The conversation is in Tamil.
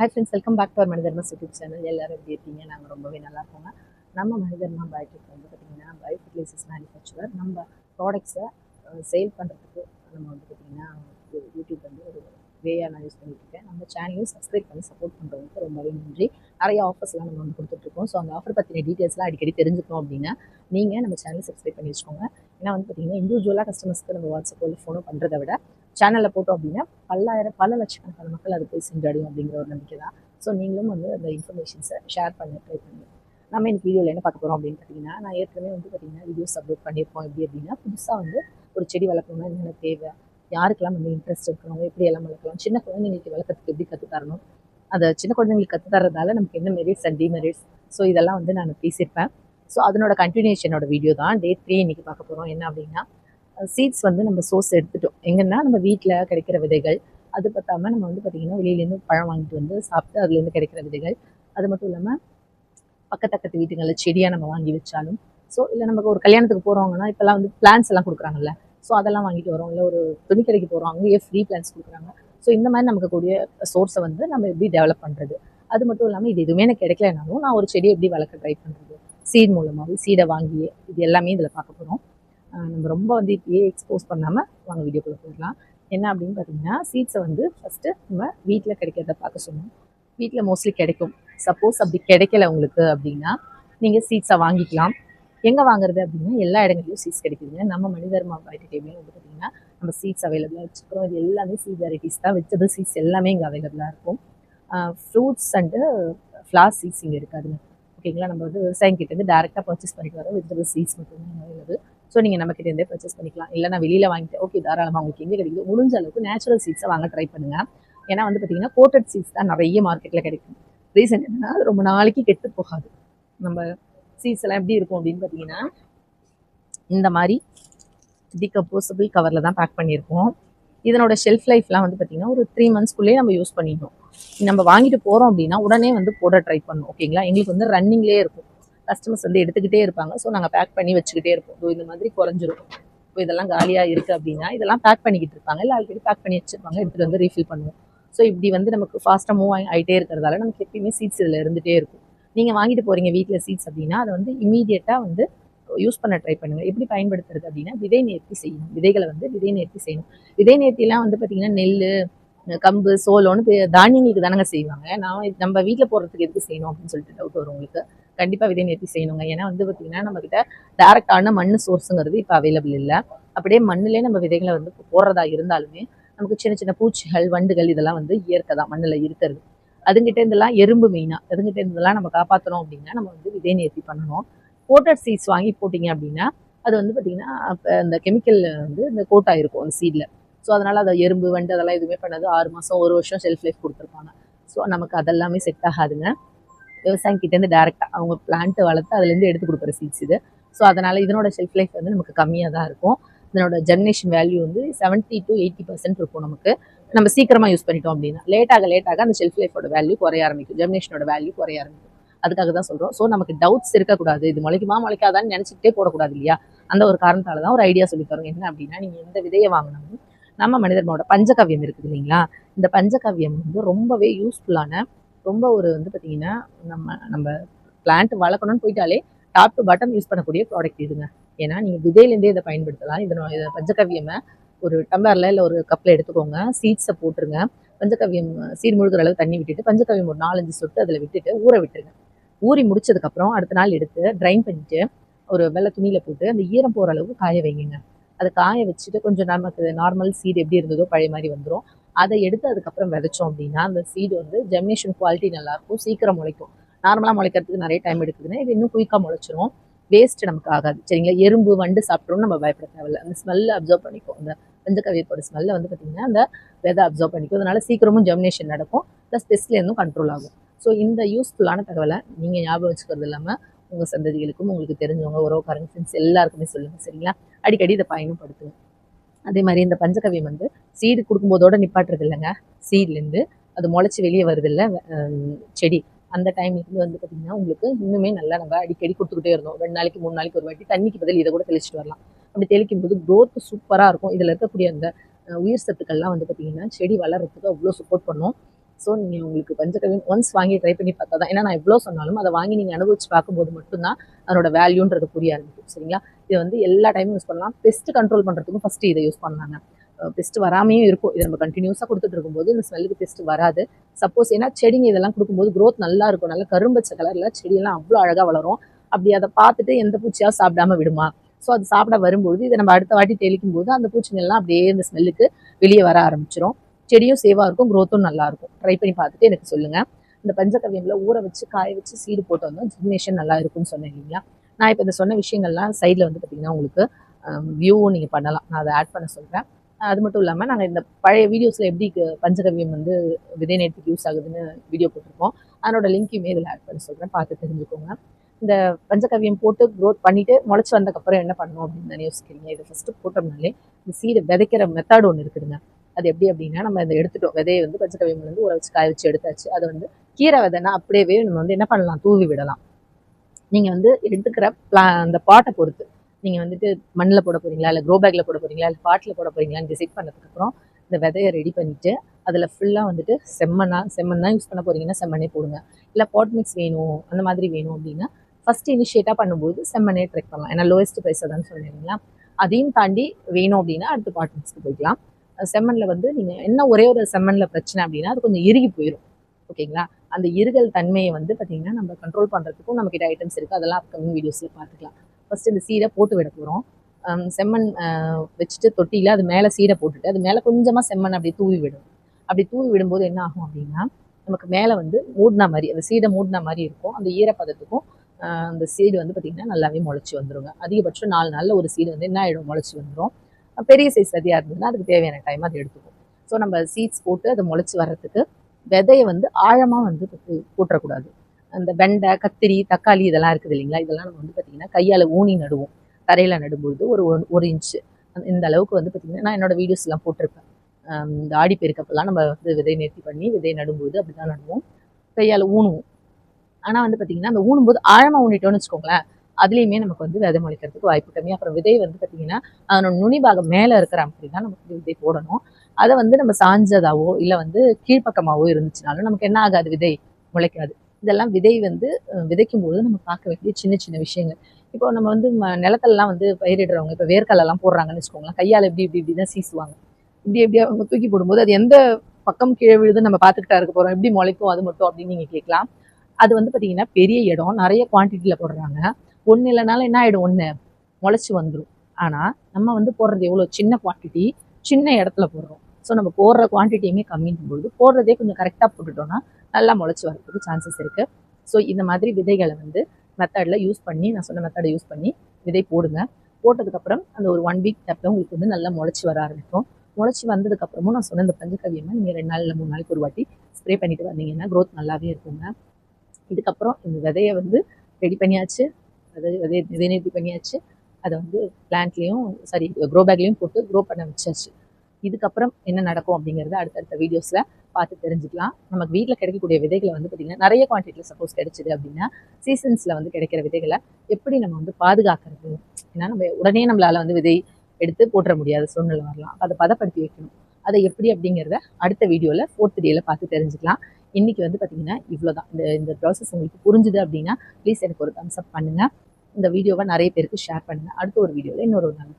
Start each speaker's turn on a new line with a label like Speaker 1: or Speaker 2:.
Speaker 1: Hi friends welcome back to our மனிதர்மா YouTube channel எல்லோரும் எப்படி இருக்கீங்க? நாங்கள் ரொம்பவே நல்லா இருக்கோங்க. நம்ம மனிதர்மா பயோடெக் வந்து பார்த்திங்கன்னா பயோஃபிட்லைசஸ் மேனுஃபேக்சரர் நம்ம ப்ராடக்ட்ஸை சேல் பண்ணுறதுக்கு நம்ம வந்து பார்த்திங்கன்னா யூடியூப் வந்து ஒரு வேயாக நான் யூஸ் பண்ணிட்டுருக்கேன் நம்ம சேனலையும் சப்ஸ்கிரைப் பண்ணி சப்போர்ட் பண்ணுறவங்களுக்கு ரொம்பவே நன்றி. நிறைய ஆஃபர்ஸ்லாம் நம்ம வந்து கொடுத்துட்ருக்கோம் ஸோ அந்த ஆஃபர் பற்றின டீட்டெயில்ஸ்லாம் அடிக்கடி தெரிஞ்சுக்கணும் அப்படின்னா நீங்கள் நம்ம சேனலை சப்ஸ்கிரைப் பண்ணி வச்சுக்கோங்க. ஏன்னா வந்து பார்த்திங்கன்னா இண்டிவிஜுவலாக கஸ்டமர்ஸ்க்கு நம்ம வாட்ஸ்அப்பில் ஃபோனோ பண்ணுறதை விட சேனலில் போட்டோம் அப்படின்னா பல்லாயிரம் பல லட்சக்கணக்கான மக்கள் அது போய் சென்றடையும் அப்படிங்கிற ஒரு நம்பிக்கை தான். ஸோ நீங்களும் வந்து அந்த இன்ஃபர்மேஷன்ஸை ஷேர் பண்ண ட்ரை பண்ணுங்க நம்ம இன்னைக்கு வீடியோவில் என்ன பார்க்க போகிறோம் அப்படின்னு பார்த்தீங்கன்னா நான் ஏற்கனவே வந்து பார்த்தீங்கன்னா வீடியோஸ் அப்லோட் பண்ணியிருக்கோம். எப்படி அப்படின்னா புதுசாக வந்து ஒரு செடி வளர்க்கணும்னா என்னென்ன தேவை யாருக்கெல்லாம் வந்து இன்ட்ரெஸ்ட் இருக்கிறவங்க எப்படி எல்லாம் வளர்க்கலாம் சின்ன குழந்தைங்களுக்கு வளர்க்கறதுக்கு எப்படி கற்றுத்தரணும் அதை சின்ன குழந்தைங்களுக்கு கற்றுத்தரதால நமக்கு என்ன மெரிட்ஸ் அண்ட் டிமெரிட்ஸ் ஸோ இதெல்லாம் வந்து நான் பேசியிருப்பேன். ஸோ அதனோட கண்டினியூஷனோட வீடியோ தான். டே த்ரீ இன்னைக்கு பார்க்க போகிறோம் என்ன அப்படின்னா சீட்ஸ் வந்து நம்ம சோர்ஸ் எடுத்துட்டோம். எங்கன்னா நம்ம வீட்டில் கிடைக்கிற விதைகள் அது பத்தாம நம்ம வந்து பார்த்திங்கன்னா வெளியிலேருந்து பழம் வாங்கிட்டு வந்து சாப்பிட்டு அதுலேருந்து கிடைக்கிற விதைகள். அது மட்டும் இல்லாமல் பக்கத்தக்கத்து வீட்டுங்களில் செடியாக நம்ம வாங்கி வச்சாலும் ஸோ இல்லை நமக்கு ஒரு கல்யாணத்துக்கு போகிறவங்கன்னா இப்போல்லாம் வந்து பிளான்ஸ் எல்லாம் கொடுக்குறாங்கல்ல ஸோ அதெல்லாம் வாங்கிட்டு வரோம். இல்லை ஒரு துணி கடைக்கு போகிறோம் அங்கேயே ஃப்ரீ பிளான்ஸ் கொடுக்குறாங்க. ஸோ இந்த மாதிரி நமக்கு கூடிய சோர்ஸை வந்து நம்ம எப்படி டெவலப் பண்ணுறது அது மட்டும் இல்லாமல் இது எதுவுமே எனக்கு கிடைக்கலனாலும் நான் ஒரு செடியை எப்படி வளர்க்க ட்ரை பண்ணுறது சீட் மூலமாகவே சீடை வாங்கி இது எல்லாமே இதில் பார்க்க போகிறோம் நம்ம ரொம்ப வந்து இப்படியே எக்ஸ்போஸ் பண்ணாமல் வாங்க வீடியோக்குள்ளே போயிடலாம். என்ன அப்படின்னு பார்த்தீங்கன்னா சீட்ஸை வந்து ஃபஸ்ட்டு நம்ம வீட்டில் கிடைக்கிறத பார்க்க சொன்னோம். வீட்டில் மோஸ்ட்லி கிடைக்கும். சப்போஸ் அப்படி கிடைக்கல உங்களுக்கு அப்படின்னா நீங்கள் சீட்ஸை வாங்கிக்கலாம். எங்கே வாங்குறது அப்படின்னா எல்லா இடங்களையும் சீட்ஸ் கிடைக்குதுங்க. நம்ம மனிதர்மா பயோடெக்லேயும் வந்து பார்த்தீங்கன்னா நம்ம சீட்ஸ் அவைலபிளாக வச்சுக்கிறோம். இது எல்லாமே சீட் வெரைட்டிஸ் தான். வச்சது சீட்ஸ் எல்லாமே இங்கே அவைலபிளாக இருக்கும். ஃப்ரூட்ஸ் அண்டு ஃப்ளார் சீட்ஸ் இங்கே இருக்காதுங்க. ஓகேங்களா நம்ம வந்து விவசாயம் கிட்டேருந்து டேரெக்டாக பர்ச்சேஸ் பண்ணிட்டு வரோம் வெஜிடபிள் சீட்ஸ் மட்டும்தான் அவைலபிள் ஸோ நீங்கள் நம்ம கிட்டே இருந்தே பர்ச்சேஸ் பண்ணிக்கலாம். இல்லை நான் வெளியில் வாங்கிட்டு ஓகே தாராளமாக உங்களுக்கு எங்கே கிடைக்குது முடிஞ்ச அளவுக்கு நேச்சுரல் சீட்ஸை வாங்க ட்ரை பண்ணுங்கள் ஏன்னா வந்து பார்த்தீங்கன்னா கோட்டட் சீட்ஸ் தான் நிறைய மார்க்கெட்டில் கிடைக்கும். ரீசன் என்னன்னா அது ரொம்ப நாளைக்கு கெட்டு போகாது. நம்ம சீட்ஸ் எல்லாம் எப்படி இருக்கும் அப்படின்னு பார்த்தீங்கன்னா இந்த மாதிரி டிகம்போசபிள் கவரில் தான் பேக் பண்ணியிருக்கோம். இதனோட ஷெல்ஃப் லைஃப்லாம் வந்து பார்த்தீங்கன்னா ஒரு த்ரீ மந்த்ஸ்க்குள்ளேயே நம்ம யூஸ் பண்ணிடணும். நம்ம வாங்கிட்டு போகிறோம் அப்படின்னா உடனே வந்து போட ட்ரை பண்ணணும் ஓகேங்களா எங்களுக்கு வந்து ரன்னிங்லேயே இருக்கும். கஸ்டமர்ஸ் வந்து எடுத்துக்கிட்டே இருப்பாங்க. ஸோ நாங்கள் பேக் பண்ணி வச்சுக்கிட்டே இருப்போம். ஸோ இந்த மாதிரி குறைஞ்சிரும். இப்போ இதெல்லாம் காலியாக இருக்குது அப்படின்னா இதெல்லாம் பேக் பண்ணிக்கிட்டு இருப்பாங்க. இல்லை ஆல்ரெடி பேக் பண்ணி வச்சிருப்பாங்க. எடுத்துகிட்டு வந்து ரீஃபில் பண்ணுவோம். ஸோ இப்படி வந்து நமக்கு ஃபாஸ்ட்டாக மூவ் ஆகிட்டே இருக்கிறதால நமக்கு எப்பயுமே சீட்ஸ் இதில் இருந்துகிட்டே இருக்கும். நீங்கள் வாங்கிட்டு போகிறீங்க வீட்டில் சீட்ஸ் அப்படின்னா அதை வந்து இமீடியட்டாக வந்து யூஸ் பண்ண ட்ரை பண்ணுங்கள் எப்படி பயன்படுத்துறது அப்படின்னா விதை நேர்த்தி செய்யணும். விதைகளை வந்து விதை நேர்த்தி செய்யணும். விதை நேர்த்திலாம் வந்து பார்த்திங்கன்னா நெல் கம்பு சோளம்னு தானியங்களுக்கு தானங்க செய்வாங்க. நான் நம்ம வீட்டில் போடுறதுக்கு எதுக்கு செய்யணும் அப்படின்னு சொல்லிட்டு டவுட் வரும் உங்களுக்கு. கண்டிப்பாக விதை நேர்த்தி செய்யணுங்க. ஏன்னா வந்து பார்த்திங்கன்னா நம்மக்கிட்ட டேரெக்டான மண் சோர்ஸுங்கிறது இப்போ அவைலபிள் இல்லை. அப்படியே மண்ணிலே நம்ம விதைகளை வந்து போடுறதா இருந்தாலுமே நமக்கு சின்ன சின்ன பூச்சிகள் வண்டுகள் இதெல்லாம் வந்து இயற்கை தான் மண்ணில் இருக்கிறது. அதுங்கிட்ட இருந்தெல்லாம் எறும்பு மெயினாக அதுங்கிட்ட இருந்தெல்லாம் நம்ம காப்பாற்றணும் அப்படின்னா நம்ம வந்து விதை நேர்த்தி பண்ணணும். கோட்டட் சீட்ஸ் வாங்கி போட்டிங்க அப்படின்னா அது வந்து பார்த்திங்கன்னா இப்போ இந்த கெமிக்கல் வந்து இந்த கோட்டாக இருக்கும் அந்த சீடில் ஸோ அதனால் அதை எறும்பு வண்டு அதெல்லாம் எதுவுமே பண்ணாது. ஆறு மாதம் ஒரு வருஷம் ஷெல்ஃப் லைஃப் கொடுத்துருப்பாங்க. ஸோ நமக்கு அதெல்லாமே செட் ஆகாதுங்க. விவசாயம் கிட்டேருந்து டேரெக்டாக அவங்க பிளான்ட்டு வளர்த்து அதுலேருந்து எடுத்து கொடுக்குற சீட்ஸ் இது. ஸோ அதனால் இதனோட ஷெல்ஃப் லைஃப் வந்து நமக்கு கம்மியாக தான் இருக்கும். இதனோட ஜெர்னேஷன் வேல்யூ வந்து செவன்ட்டி டு எயிட்டி பர்சன்ட் இருக்கும் நமக்கு. நம்ம சீக்கிரமாக யூஸ் பண்ணிட்டோம் அப்படின்னா. லேட்டாக லேட்டாக அந்த ஷெல்ஃப் லைஃபோட வேல்யூ குறைய ஆரம்பிக்கும். ஜெர்மினேஷனோட வேல்யூ குறைய ஆரம்பிக்கும். அதுக்காக தான் சொல்கிறோம் ஸோ நமக்கு டவுட்ஸ் இருக்கக்கூடாது. இது முளைக்குமா முளைக்காதான்னு நினச்சிக்கிட்டே போடக்கூடாது இல்லையா? அந்த ஒரு காரணத்தால் தான் ஒரு ஐடியா சொல்லி தரோம். என்ன அப்படின்னா நீங்கள் எந்த விதையை வாங்கினாலும் நம்ம மனிதர்களோட பஞ்சகவ்யம் இருக்குது இல்லைங்களா? இந்த பஞ்சகவ்யம் வந்து ரொம்பவே யூஸ்ஃபுல்லான ரொம்ப ஒரு வந்து பார்த்தீங்கன்னா நம்ம நம்ம பிளான்ட் வளர்க்கணும்னு போயிட்டாலே டாப் டு பாட்டம் யூஸ் பண்ணக்கூடிய ப்ராடக்ட் இதுங்க. ஏன்னா நீங்கள் விதையிலேருந்தே இதை பயன்படுத்தலாம். இதனோட இதை பஞ்சகவ்யமை ஒரு டம்ளரில் இல்லை ஒரு கப்பில் எடுத்துக்கோங்க. சீட்ஸை போட்டுருங்க. பஞ்சகவ்யம் சீர் முழுகிற அளவு தண்ணி விட்டுட்டு பஞ்சகவ்யம் ஒரு நாலஞ்சு சொட்டு அதில் விட்டுட்டு ஊற விட்டுருங்க. ஊறி முடிச்சதுக்கப்புறம் அடுத்த நாள் எடுத்து ட்ரைன் பண்ணிவிட்டு ஒரு வெள்ளை துணியில் போட்டு அந்த ஈரம் போகிற அளவுக்கு காய வைங்க. அதை காய வச்சுட்டு கொஞ்சம் நமக்கு நார்மல் சீடு எப்படி இருந்ததோ பழைய மாதிரி வந்துடும் அதை எடுத்து அதுக்கப்புறம் விதைச்சோம் அப்படின்னா அந்த சீடு வந்து ஜெமினேஷன் குவாலிட்டி நல்லாயிருக்கும் சீக்கிரம் முளைக்கும். நார்மலாக முளைக்கிறதுக்கு நிறைய டைம் எடுக்குதுன்னா இது இன்னும் குயிக்காக முளைச்சிரும். வேஸ்ட் நமக்கு ஆகாது. சரிங்களா? எறும்பு வண்டு சாப்பிட்றோம்னு நம்ம பயப்பட தேவையில்ல. அந்த ஸ்மெல்லை அப்சர்வ் பண்ணிக்கும். அந்த பஞ்சகவியத்தோட ஸ்மெல்லை வந்து பார்த்திங்கன்னா அந்த வெதை அப்சர்வ் பண்ணிக்கும். அதனால் சீக்கிரமும் ஜெமினேஷன் நடக்கும். ப்ளஸ் பெஸ்ட்லேருந்தும் கண்ட்ரோல் ஆகும். ஸோ இந்த யூஸ்ஃபுல்லான தகவலை நீங்கள் ஞாபகம் வச்சுக்கிறது இல்லாமல் உங்கள் சந்ததிகளுக்கும் உங்களுக்கு தெரிஞ்சவங்க உறவுக்காரங்க ஃப்ரெண்ட்ஸ் எல்லாருக்குமே சொல்லுங்கள் சரிங்களா? அடிக்கடி இதை பயணப்படுத்துங்க அதே மாதிரி இந்த பஞ்சகவியம் வந்து சீடு கொடுக்கும்போதோட நிப்பாட்டுறது இல்லைங்க. சீட்லேருந்து அது முளைச்சி வெளியே வருது இல்லை செடி. அந்த டைம்லேருந்து வந்து பார்த்திங்கன்னா உங்களுக்கு இன்னுமே நல்லா நம்ம அடிக்கடி கொடுத்துக்கிட்டே இருந்தோம். ரெண்டு நாளைக்கு மூணு நாளைக்கு ஒரு வாட்டி தண்ணிக்கு பதில் இதை கூட தெளிச்சிட்டு வரலாம். அப்படி தெளிக்கும் போது growth சூப்பராக இருக்கும். இதில் இருக்கக்கூடிய அந்த உயிர் சத்துக்கள்லாம் வந்து பார்த்திங்கன்னா செடி வளர்கிறதுக்கு அவ்வளோ சப்போர்ட் பண்ணும். ஸோ நீங்கள் உங்களுக்கு பஞ்சகவியம் ஒன்ஸ் வாங்கி ட்ரை பண்ணி பார்த்தா தான் ஏன்னா நான் எவ்வளோ சொன்னாலும் அதை வாங்கி நீங்கள் அனுபவிச்சு பார்க்கும்போது மட்டும்தான் அதனோட வேல்யூன்றது புரிய ஆரம்பிக்கும். சரிங்களா? இது வந்து எல்லா டைமும் யூஸ் பண்ணலாம். பெஸ்ட் கண்ட்ரோல் பண்ணுறதுக்கும் ஃபஸ்ட்டு இதை யூஸ் பண்ணலாங்க. பெஸ்ட் வராமையும் இருக்கும். இது நம்ம கண்டினியூஸாக கொடுத்துட்டு இருக்கும்போது இந்த ஸ்மெல்லுக்கு பெஸ்ட் வராது. சப்போஸ் ஏன்னா செடிங்க இதெல்லாம் கொடுக்கும்போது க்ரோத் நல்லா இருக்கும். நல்லா கரும்பச்சை கலரில் செடியெல்லாம் அவ்வளோ அழகாக வளரும். அப்படி அதை பார்த்துட்டு எந்த பூச்சியாக சாப்பிடாம விடுமா? ஸோ அது சாப்பிட வரும்பொழுது இதை நம்ம அடுத்த வாட்டி தெளிக்கும் போது அந்த பூச்சிங்கள்லாம் அப்படியே இந்த ஸ்மெல்லுக்கு வெளியே வர ஆரம்பிச்சிடும் செடியும் சேவாக இருக்கும் க்ரோத்தும் நல்லாயிருக்கும். நல்லா இருக்கும் ட்ரை பண்ணி பார்த்துட்டு எனக்கு சொல்லுங்கள் இந்த பஞ்சகவியமில் ஊற வச்சு காய வச்சு சீடு போட்டு வந்தோம் ஜெர்மினேஷன் நல்லா இருக்கும்னு சொன்னேன் இல்லைங்களா? நான் இப்போ இந்த சொன்ன விஷயங்கள்லாம் சைடில் வந்து பார்த்தீங்கன்னா உங்களுக்கு வியூவும் நீங்கள் பண்ணலாம். நான் அதை ஆட் பண்ண சொல்கிறேன் அது மட்டும் இல்லாமல் நாங்கள் இந்த பழைய வீடியோஸில் எப்படி பஞ்சகவியம் வந்து விதை நேரத்துக்கு யூஸ் ஆகுதுன்னு வீடியோ போட்டிருக்கோம். அதனோட லிங்க்கையுமே இதில் ஆட் பண்ண சொல்கிறேன் பார்த்து தெரிஞ்சுக்கோங்க. இந்த பஞ்சகவியம் போட்டு க்ரோத் பண்ணிவிட்டு முளைச்சி வந்ததுக்கப்புறம் என்ன பண்ணணும் அப்படின்னு தானே யோசிக்கிறீங்க இதை ஃபஸ்ட்டு போட்டோம்னாலே இந்த சீடை விதைக்கிற மெத்தட் ஒன்று இருக்குதுங்க. அது எப்படி அப்படின்னா நம்ம இதை எடுத்துட்டோம். விதையை வந்து பஞ்சகவியம் வந்து ஊற வச்சு காய வச்சு எடுத்தாச்சு. அதை வந்து கீரை விதைனா அப்படியே நம்ம வந்து என்ன பண்ணலாம்? தூவி விடலாம். நீங்கள் வந்து எடுத்துக்கிற பிளா அந்த பாட்டை பொறுத்து. நீங்கள் வந்துட்டு மண்ணில் போட போறீங்களா? இல்லை க்ரோ பேக்கில் போட போகிறீங்களா இல்லை பாட்டில் போட போகிறீங்களான்னு டிசைட் பண்ணதுக்கப்புறம் இந்த விதையை ரெடி பண்ணிவிட்டு அதில் ஃபுல்லாக வந்துட்டு செம்மண்ணா செம்மண் தான் யூஸ் பண்ண போகிறீங்கன்னா செம்மண்ணே போடுங்க. இல்லை பாட் மிக்ஸ் வேணும் அந்த மாதிரி வேணும் அப்படின்னா ஃபஸ்ட் இனிஷியேட்டாக பண்ணும்போது செம்மண்ணே ட்ரெக் பண்ணலாம். ஏன்னா லோயஸ்ட் ப்ரைஸ் தான் சொன்னீங்களா அதையும் தாண்டி வேணும் அப்படின்னா அடுத்து பாட் மிக்ஸ்க்கு போய்க்கலாம். செம்மண்ணில் வந்து நீங்கள் என்ன ஒரே ஒரு செம்மண்ணில் பிரச்சனை அப்படின்னா அது கொஞ்சம் இறுகி போயிடும் ஓகேங்களா? அந்த இருகல் தன்மையை வந்து பார்த்தீங்கன்னா நம்ம கண்ட்ரோல் பண்ணுறதுக்கும் நம்மக்கிட்ட ஐட்டம்ஸ் இருக்குது அதெல்லாம் அப்கமிங் வீடியோஸில் பார்த்துக்கலாம் ஃபர்ஸ்ட் இந்த சீடை போட்டு விட போகிறோம் செம்மண் வச்சுட்டு தொட்டியில் அது மேலே சீடை போட்டுட்டு அது மேலே கொஞ்சமாக செம்மண் அப்படி தூவி விடும். அப்படி தூவி விடும்போது என்ன ஆகும் அப்படின்னா நமக்கு மேலே வந்து மூடின மாதிரி அந்த சீடை மூடின மாதிரி இருக்கும். அந்த ஈரப்பதத்துக்கும் அந்த சீடு வந்து பார்த்திங்கன்னா நல்லாவே முளைச்சி வந்துருங்க. அதிகபட்சம் நாலு நாளில் ஒரு சீடு வந்து என்ன ஆகிடும் முளைச்சி வந்துடும் பெரிய சைஸ் சதியாக இருந்ததுன்னா அதுக்கு தேவையான டைம் அதை எடுத்துக்கும் ஸோ நம்ம சீட்ஸ் போட்டு அதை முளைச்சி வர்றதுக்கு விதையை வந்து ஆழமாக வந்து போட்டு- போட்டுறக்கூடாது அந்த வெண்டை கத்திரி தக்காளி இதெல்லாம் இருக்குது இல்லைங்களா? இதெல்லாம் நம்ம வந்து பார்த்திங்கன்னா கையால் ஊனி நடுவோம். தரையில் நடும்பொழுது ஒரு ஒரு- ஒரு இன்ச்சு இந்த அளவுக்கு வந்து பார்த்திங்கன்னா நான் என்னோடய வீடியோஸ்லாம் போட்டிருப்பேன். இந்த ஆடி பெருக்கப்பெல்லாம் நம்ம வந்து விதை நேர்த்தி பண்ணி விதை நடும்போது அப்படி தான் நடுவோம். கையால் ஊனுவோம். ஆனால் வந்து பார்த்திங்கன்னா அந்த ஊனும்போது ஆழமாக ஊனிட்டோன்னு வச்சுக்கோங்களேன் அதுலேயுமே நமக்கு வந்து விதை முளைக்கிறதுக்கு வாய்ப்பு கம்மி. அப்புறம் விதை வந்து பார்த்திங்கன்னா அதனோட நுனி பாகம் மேலே இருக்கிற அப்படி தான் நமக்கு விதை போடணும். அதை வந்து நம்ம சாஞ்சதாவோ இல்லை வந்து கீழ்ப்பக்கமாகவோ இருந்துச்சுனாலும் நமக்கு என்ன ஆகாது? விதை முளைக்காது. இதெல்லாம் விதை வந்து அஹ், விதைக்கும் போது நம்ம பார்க்க வேண்டிய சின்ன சின்ன விஷயங்கள். இப்போ நம்ம வந்து ம- நிலத்தெல்லாம் வந்து பயிரிடுறவங்க இப்போ வேர்க்கடலாம் போடுறாங்கன்னு வச்சுக்கோங்களேன் கையால் இப்படி இப்படி இப்படி தான் சீசுவாங்க. இப்படி இப்படி அவங்க தூக்கி போடும்போது அது எந்த பக்கம் கீழே விழுதுன்னு நம்ம பார்த்துக்கிட்டா இருக்க போகிறோம் எப்படி முளைக்கும் அது மட்டும் அப்படின்னு நீங்கள் கேட்கலாம். அது வந்து பார்த்தீங்கன்னா பெரிய இடம் நிறைய குவான்டிட்டியில் போடுறாங்க. ஒன்று இல்லைனாலும் என்ன ஆகிடும் ஒன்று முளைச்சி வந்துடும் ஆனால் நம்ம வந்து போடுறது எவ்வளோ சின்ன குவான்டிட்டி சின்ன இடத்துல போடுறோம். ஸோ நம்ம போடுற குவான்டிட்டியுமே கம்மிங்கும் பொழுது போடுறதே கொஞ்சம் கரெக்டாக போட்டுட்டோம்னா நல்லா முளைச்சி வரதுக்கு சான்சஸ் இருக்குது ஸோ இந்த மாதிரி விதைகளை வந்து மெத்தடில் யூஸ் பண்ணி நான் சொன்ன மெத்தடை யூஸ் பண்ணி விதை போடுங்க. போட்டதுக்கப்புறம் அந்த ஒரு ஒன் வீக் கேப்பில் உங்களுக்கு வந்து நல்லா முளைச்சி வர ஆரம்பிக்கும். முளைச்சி வந்ததுக்கப்புறமும் நான் சொன்ன இந்த பஞ்சகவியமாக நீங்கள் ரெண்டு நாள் இல்லை மூணு நாளைக்கு ஒரு வாட்டி ஸ்ப்ரே பண்ணிட்டு வந்தீங்கன்னா க்ரோத் நல்லாவே இருக்குங்க. இதுக்கப்புறம் இந்த விதையை வந்து ரெடி பண்ணியாச்சு. அதை விதை விதைநிறுத்தி பண்ணியாச்சு. அதை வந்து பிளான்ட்லேயும் சாரி க்ரோ பேக்லேயும் போட்டு க்ரோ பண்ண வச்சாச்சு. இதுக்கப்புறம் என்ன நடக்கும் அப்படிங்கிறத அடுத்தடுத்த வீடியோஸில் பார்த்து தெரிஞ்சுக்கலாம். நமக்கு வீட்டில் கிடைக்கக்கூடிய விதைகளை வந்து பார்த்திங்கன்னா நிறைய குவான்டிட்டியில் சப்போஸ் கிடைச்சிது அப்படின்னா சீசன்ஸில் வந்து கிடைக்கிற விதைகளை எப்படி நம்ம வந்து பாதுகாக்கிறது? ஏன்னா நம்ம உடனே நம்மளால் வந்து விதை எடுத்து போட்டுற முடியாத சூழ்நிலை வரலாம். அதை பதப்படுத்தி வைக்கணும். அதை எப்படி அப்படிங்கிறத அடுத்த வீடியோவில் ஃபோர்த் டேயில் பார்த்து தெரிஞ்சுக்கலாம். இன்றைக்கி வந்து பார்த்திங்கன்னா இவ்வளோ தான் இந்த இந்த ப்ராசஸ் உங்களுக்கு புரிஞ்சுது அப்படின்னா ப்ளீஸ் எனக்கு ஒரு தம்ஸ் அப் பண்ணுங்கள் இந்த வீடியோவை நிறைய பேருக்கு ஷேர் பண்ணுங்கள் அடுத்த ஒரு வீடியோவில் இன்னொரு ஒரு நல்ல